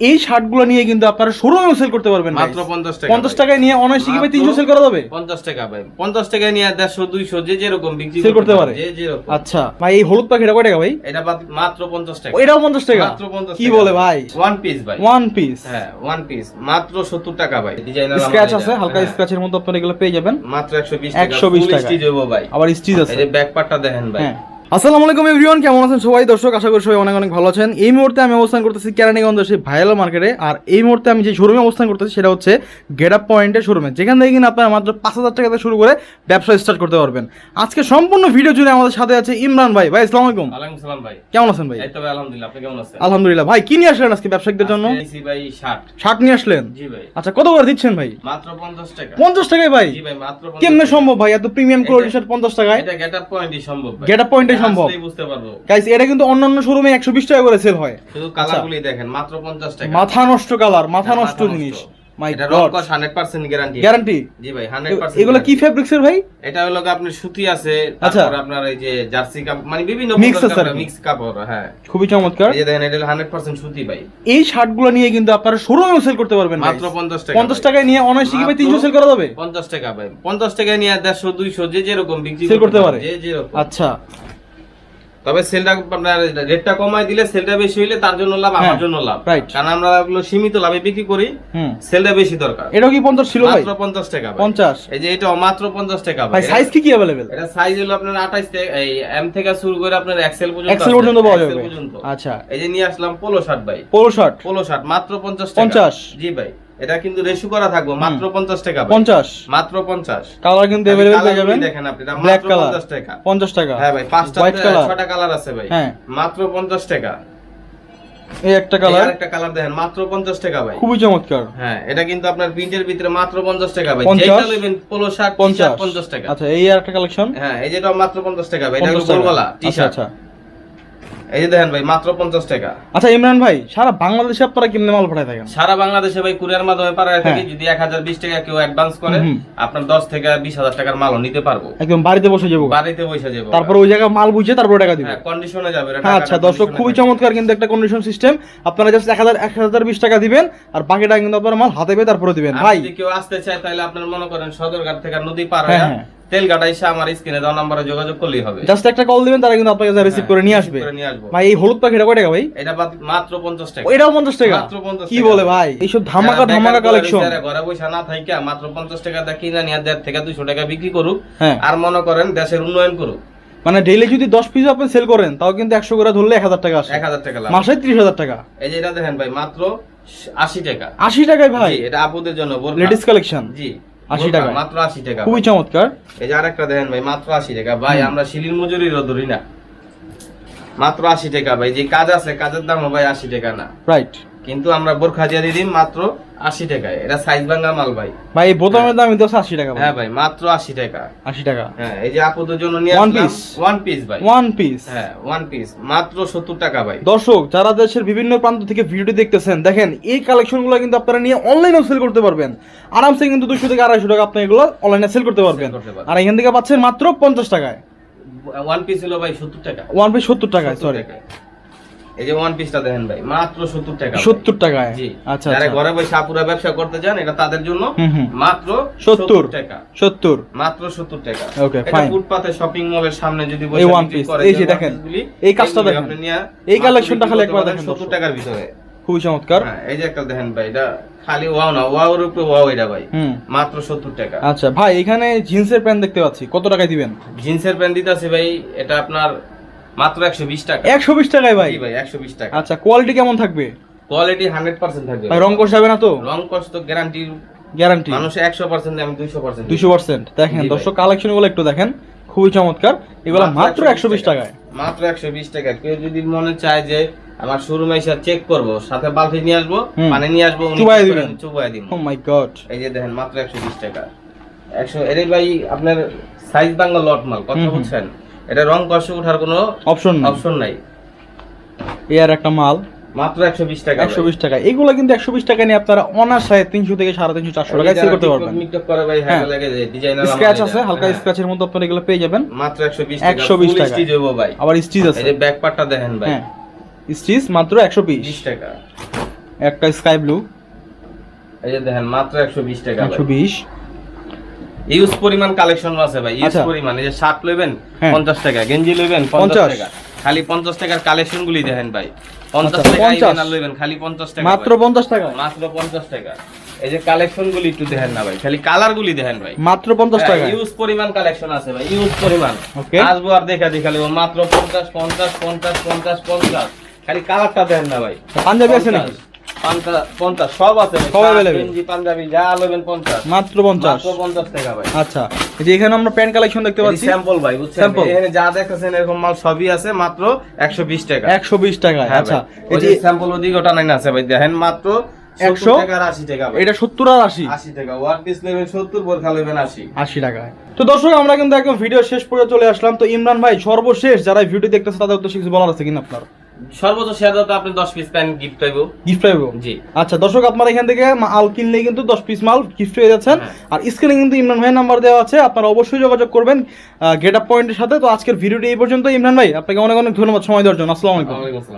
এই শার্টগুলো নিয়ে কিন্তু আপনারা শোরুমেও সেল করতে পারবেন মাত্র 50 টাকা পঞ্চাশ টাকায় নিয়ে অনায়াসে কি ভাই তিনশো সেল করা যাবে? পঞ্চাশ টাকা ভাই। পঞ্চাশ টাকা নিয়ে দেড়শো দুইশো যে যেরকম বিক্রি Sell করতে পারে? আচ্ছা ভাই এই হলুদ পাখিটা কয় টাকা ভাই? এটা মাত্র পঞ্চাশ টাকা। এটাও পঞ্চাশ টাকা? মাত্র 50 কি বলে ভাই? ওয়ান পিস ভাই। ওয়ান পিস হ্যাঁ ওয়ান পিস মাত্র সত্তর টাকা ভাই ডিজাইনার স্ক্র্যাচ আছে হালকা স্ক্র্যাচের মধ্যে আপনারা এগুলো পেয়ে যাবেন। মাত্র একশো বিশ টাকা 120 ফুল টাকা। ভাই। আবার স্টিচ আছে। এই যে ব্যাক পার্টটা দেখেন ভাই। হ্যাঁ। আসসালামু আলাইকুম এভরিওয়ান কেমন আছেন সবাই? দর্শক আশা করি সবাই অনেক অনেক ভালো আছেন। এই মুহূর্তে আমি অবস্থান করতেছি কেরানীগঞ্জ সেই ভাইরাল মার্কেটে। আর এই মুহূর্তে আমি যে শোরুমে অবস্থান করতেছি সেটা হচ্ছে গেট আপ পয়েন্টের শোরুমে যেখান থেকে কিনা আপনারা মাত্র পাঁচ হাজার টাকা থেকে শুরু করে ব্যবসা স্টার্ট করতে পারবেন। আজকে সম্পূর্ণ ভিডিও জুড়ে আমাদের সাথে আছে ইমরান ভাই। ভাই আসসালামু আলাইকুম। সালাম ভাই। কেমন আছেন ভাই? আলহামদুলিল্লাহ। আপনি কেমন আছেন? আলহামদুলিল্লাহ। ভাই কি নিয়ে আসলেন আজকে ব্যবসায়িকদের জন্য? ভাই শার্ট শার্ট নিয়ে আসলেন? জি ভাই। আচ্ছা কত করে দিচ্ছেন ভাই? মাত্র পঞ্চাশ টাকা। পঞ্চাশ টাকায় ভাই? জি ভাই মাত্র কেমনে সম্ভব ভাই? এত প্রিমিয়াম কোয়ালিটি শার্ট পঞ্চাশ টাকায়? এটা গেট আপ পয়েন্টই সম্ভব up point এ সম্ভব। বুঝতে পারব। গাইস এটা কিন্তু অন্যান্য শোরুমে একশো বিশ টাকা করে সেল হয়। শুধু কালারগুলি দেখেন মাত্র পঞ্চাশ টাকা। মাথা নষ্ট কালার মাথা নষ্ট জিনিস। মাই গড রং হান্ড্রেড পার্সেন্ট গ্যারান্টি গ্যারান্টি জি ভাই হান্ড্রেড পার্সেন্ট এগুলো কি ফেব্রিক্স এর ভাই? এটা হলো গিয়ে আপনার সুতি আছে আচ্ছা। তারপর আপনার এই যে জার্সি কাপড় মানে বিভিন্ন মিক্স কাপড় হ্যাঁ। খুবই চমৎকার। এই দেখেন এটা হান্ড্রেড পার্সেন্ট সুতি ভাই। এই শার্টগুলো নিয়ে কিন্তু আপনারা শোরুমেও সেল করতে পারবেন মাত্র পঞ্চাশ টাকা পঞ্চাশ টাকায় নিয়ে অনায়াসে কি ভাই মাত্র তিনশো সেল করা যাবে? পঞ্চাশ টাকা ভাই। পঞ্চাশ টাকা নিয়ে দেড়শো দুইশো যে যেরকম বিক্রি করতে পারে? যে যেরকম। আচ্ছা। তবে সেলটা আপনার রেটটা কমাই দিলে সেলটা বেশি হইলে তার জন্য লাভ আমার হ্যাঁ, জন্য লাভ। কারণ আমরা এগুলো সীমিত লাভে বিক্রি করি সেলটা বেশি দরকার। এটা কি পঞ্চাশ ছিল ভাই? মাত্র পঞ্চাশ টাকা ভাই। পঞ্চাশ। এই যে এটা মাত্র পঞ্চাশ টাকা ভাই। সাইজ কি কি অ্যাভেলেবেল এটা সাইজ হলো আপনার আঠাইশ থেকে এই এম থেকে শুরু করে আপনার এক্সেল পর্যন্ত এক্সেল পর্যন্ত পাওয়া যাবে আচ্ছা। এই যে নিয়ে আসলাম পোলো শার্ট ভাই। পোলো শার্ট পোলো শার্ট মাত্র পঞ্চাশ টাকা। 50 জি ভাই। এটা কিন্তু রেশু করা থাকব মাত্র পঞ্চাশ টাকা ভাই। পঞ্চাশ? মাত্র পঞ্চাশ। কালার কিন্তু অ্যাভেলেবেল পেয়ে যাবেন। দেখেন আপনি এটা মাত্র টাকা। পঞ্চাশ টাকা। হ্যাঁ ভাই পাঁচটা ছটা কালার আছে ভাই। হ্যাঁ। মাত্র পঞ্চাশ টাকা। এই একটা কালার আরেকটা কালার দেখেন মাত্র পঞ্চাশ টাকা ভাই। খুবই চমৎকার। হ্যাঁ এটা কিন্তু আপনার প্রিন্টের ভিতরে মাত্র পঞ্চাশ টাকা ভাই। 50 যেটা নেবেন পোলো শার্ট পঞ্চাশ। পঞ্চাশ টাকা। আচ্ছা এই আর একটা কালেকশন হ্যাঁ এই যেটা মাত্র পঞ্চাশ টাকা ভাই এটা হলো পঞ্চাশ টি শার্ট আচ্ছা। এই যে দেখেন ভাই মাত্র পঞ্চাশ টাকা। আচ্ছা ইমরান ভাই সারা বাংলাদেশে আপনারা কেমনে মাল পাঠায় থাকেন? সারা বাংলাদেশে ভাই কুরিয়ার মাধ্যমে পাঠায় থাকি হ্যাঁ। যদি এক হাজার বিশ টাকা কেউ অ্যাডভান্স করে আপনার দশ থেকে বিশ হাজার টাকার মালও নিতে পারব। একদম বাড়িতে বসে যাব। বাড়িতে বসে যাব। তারপর ওই জায়গায় মাল বুঝে তারপর টাকা দিবে। হ্যাঁ কন্ডিশনে যাবে এটা হ্যাঁ আচ্ছা দর্শক খুবই চমৎকার কিন্তু একটা কন্ডিশন সিস্টেম আপনারা জাস্ট এক হাজার এক হাজার বিশ টাকা দিবেন আর বাকিটা কিন্তু আপনারা মাল হাতে পেয়ে তারপরে দিবেন। ভাই। যদি কেউ আসতে চায় তাহলে আপনার মনে করেন সদরঘাট থেকে নদী পার হ্যাঁ, হয়ে হ্যাঁ। তেলঘাটা এসে আমার স্ক্রিনে দেওয়া নাম্বারে যোগাযোগ করলেই হবে। জাস্ট একটা কল দিবেন তারা কিন্তু আপনাকে রিসিভ করে নিয়ে আসবে। করে নিয়ে আসব। ভাই এই হলুদ পাখিটা কয় টাকা ভাই? এটা মাত্র পঞ্চাশ টাকা। এটাও পঞ্চাশ টাকা? মাত্র 50 কি বলে ভাই? এইসব ধামাকা ধামাকা কালেকশন ঘরে বসে না মাত্র পঞ্চাশ টাকা দিয়ে কিনা নিয়ে দেড় থেকে দুশো টাকা বিক্রি করুক। হ্যাঁ। আর মনে করেন দেশের উন্নয়ন করুক। মানে ডেইলি যদি দশ পিস আপনি সেল করেন তাও কিন্তু একশো করে ধরলে এক হাজার টাকা আসে। এক হাজার টাকা লাভ। মাসে ত্রিশ হাজার টাকা। এই যে এটা দেখেন ভাই মাত্র আশি টাকা। আশি টাকায় ভাই? এটা আপুদের জন্য। লেডিস কালেকশন জি। 80 টাকা মাত্র আশি টাকা। খুবই চমৎকার। এই যে আরেকটা দেখেন ভাই মাত্র আশি টাকা। ভাই আমরা শিলির মজুরিরও ধরি না। মাত্র আশি টাকা ভাই। যে কাজ আছে কাজের দাম ভাই আশি টাকা না। রাইট কিন্তু আমরা বোরখা দিয়ে দিই মাত্র আশি টাকায়। এটা সাইজ ভাঙ্গা মাল ভাই। ভাই বোতামের দাম দশ আশি টাকা হ্যাঁ ভাই মাত্র আশি টাকা। আশি টাকা। হ্যাঁ এই যে আপুদের জন্য নিয়ে আসলাম piece? ওয়ান পিস ভাই। ওয়ান পিস হ্যাঁ ওয়ান পিস মাত্র সত্তর টাকা ভাই। দর্শক যারা দেশের বিভিন্ন প্রান্ত থেকে ভিডিওটি দেখতেছেন দেখেন এই কালেকশনগুলো কিন্তু আপনারা নিয়ে অনলাইনেও সেল করতে পারবেন। আরামসে কিন্তু দুশো থেকে আড়াইশো টাকা আপনি এগুলো অনলাইনে সেল করতে পারবেন। আর এখান থেকে পাচ্ছেন মাত্র পঞ্চাশ টাকায়। ওয়ান পিস হলো ভাই সত্তর টাকা। ওয়ান পিস সত্তর টাকায় 70 সরি। এই যে ওয়ান পিসটা দেখেন ভাই মাত্র সত্তর টাকা টাকায়? জি। আচ্ছা যারা আচ্ছা ঘরে বসে আপুরা ব্যবসা করতে এটা তাদের জন্য। মাত্র 70 টাকা। সত্তর। মাত্র সত্তর টাকা। Okay, এটা fine. ফুটপাতে শপিং মলের সামনে যদি এই বিক্রি piece, করে এই যে দেখেন, এই কাজটা দেখেন। আপনি নিয়া এই কালেকশনটা খালি একবার দেখেন 70 টাকার ভিতরে। খুবই চমৎকার। হ্যাঁ এই যে একটা দেখেন ভাই এটা খালি ওয়াও না ওয়াও এর উপরে ওয়াও এটা ভাই। মাত্র সত্তর টাকা। আচ্ছা ভাই এখানে জিন্সের প্যান্ট দেখতে পাচ্ছি। কত টাকায় দিবেন? জিন্সের প্যান্ট দিতেছে ভাই এটা আপনার মাত্র একশো বিশ টাকা। একশো বিশ টাকায় ভাই? ভাই একশো বিশ টাকা। আচ্ছা কোয়ালিটি কেমন থাকবে? কোয়ালিটি হান্ড্রেড পার্সেন্ট থাকবে ভাই রং কষ যাবে না তো? রং কষ্ট গ্যারান্টি গ্যারান্টি মানুষ একশো পার্সেন্ট আমি দুইশো পার্সেন্ট দুশো পার্সেন্ট দেখেন দর্শক কালেকশনগুলো একটু দেখেন। খুবই চমৎকার। এগুলো মাত্র একশো বিশ টাকায়। মাত্র একশো বিশ টাকা কেউ যদি মনে চায় যে আমার শোরুমে এসে চেক করব সাথে বালতি নিয়ে আসব হুম। পানি নিয়ে আসব উনি চুবাইয়া দিবেন। চুবাইয়া দিব ও মাই গড এই যে দেখেন মাত্র একশো বিশ টাকা। একশো এর ভাই আপনার সাইজ বাংলা লট মাল কথা। বুঝছেন? এটা রং কষে ওঠার কোনো অপশন অপশন নাই। এই আর একটা মাল। মাত্র একশো বিশ টাকা একশো বিশ টাকা। এগুলো কিন্তু একশো বিশ টাকা নিয়ে আপনারা অনার্সায় তিনশো থেকে সাড়ে তিনশো চারশো টাকায় সেল করতে পারবেন। করে ভাই হ্যাঁ। হ্যাঁ। লাগে যে ডিজাইনার স্ক্র্যাচ আছে হালকা স্ক্র্যাচের মধ্যে আপনারা এগুলো পেয়ে যাবেন। মাত্র একশো বিশ টাকা 120 টাকা। ভাই। আবার স্টিচ আছে। এই যে ব্যাক পার্টটা দেখেন ভাই। হ্যাঁ। স্টিচ মাত্র একশো বিশ। বিশ টাকা। একটা স্কাই ব্লু এই যে দেখেন মাত্র একশো বিশ টাকা একশো বিশ। ইউজ পরিমাণ কালেকশন আছে ভাই ইউজ আচ্ছা। পরিমাণ। এই যে শার্ট লইবেন হ্যাঁ। পঞ্চাশ টাকা গেঞ্জি লইবেন 50 টাকা। খালি পঞ্চাশ টাকার কালেকশন গুলি দেখেন ভাই। পঞ্চাশ আচ্ছা, টাকা 50 ইবেনার লইবেন খালি পঞ্চাশ টাকা মাত্র ভাই। পঞ্চাশ টাকা মাত্র পঞ্চাশ টাকা। এই যে কালেকশন গুলি একটু দেখেন না ভাই খালি কালার গুলি দেখেন ভাই। মাত্র পঞ্চাশ টাকা ইউজ পরিমাণ কালেকশন আছে ভাই ইউজ পরিমাণ। Okay. আসব আর দেখা দেখালে মাত্র পঞ্চাশ পঞ্চাশ পঞ্চাশ পঞ্চাশ পঞ্চাশ। খালি কালারটা দেখেন না ভাই। পাঞ্জাবি আছে নাকি? পঞ্চাশ পঞ্চাশ সব আছে সব শার্ট, গেঞ্জি পাঞ্জাবি যা লবেন পঞ্চাশ। মাত্র পঞ্চাশ। মাত্র পঞ্চাশ টাকা ভাই। আচ্ছা এই যে এখানে আমরা প্যান্ট কালেকশন দেখতে পাচ্ছি। স্যাম্পল ভাই বুঝছেন? এখানে যা দেখতেছেন এরকম মাল সবই আছে মাত্র 120 টাকা। একশো বিশ আচ্ছা। এই যে যে স্যাম্পল ওদিকে ওটা নাই আছে ভাই। দেখেন মাত্র 100 100 টাকা আর 80 টাকা এটা সত্তর আর আশি? 80 টাকা। ওয়ান পিস নেবেন 70 বোরখা নেবেন 80 আশি টাকায়। তো দর্শক আমরা কিন্তু একদম ভিডিও শেষ পর্যন্ত চলে আসলাম। তো ইমরান ভাই সর্বশেষ যারা ভিডিও দেখতেছে তাদের উদ্দেশ্যে কিছু বলার আছে কিনা আপনার? সর্বোচ্চ শেয়ার দাও আপনি 10 পিস প্যান গিফট পাইবো। গিফট পাইবো? জি। আচ্ছা দর্শক আপনারা এখান থেকে মাল কিনলে কিন্তু দশ পিস মাল গিফট হয়ে যাচ্ছেন। হ্যাঁ। আর স্ক্রিনে কিন্তু ইমরান ভাই নাম্বার দেওয়া আছে আপনারা অবশ্যই যোগাযোগ করবেন গেট আপ পয়েন্টের সাথে। তো আজকের ভিডিওটি এই পর্যন্ত ইমরান ভাই আপনাকে অনেক অনেক ধন্যবাদ সময় দেওয়ার জন্য। আসসালামু আলাইকুম। ওয়ালাইকুম আসসালাম।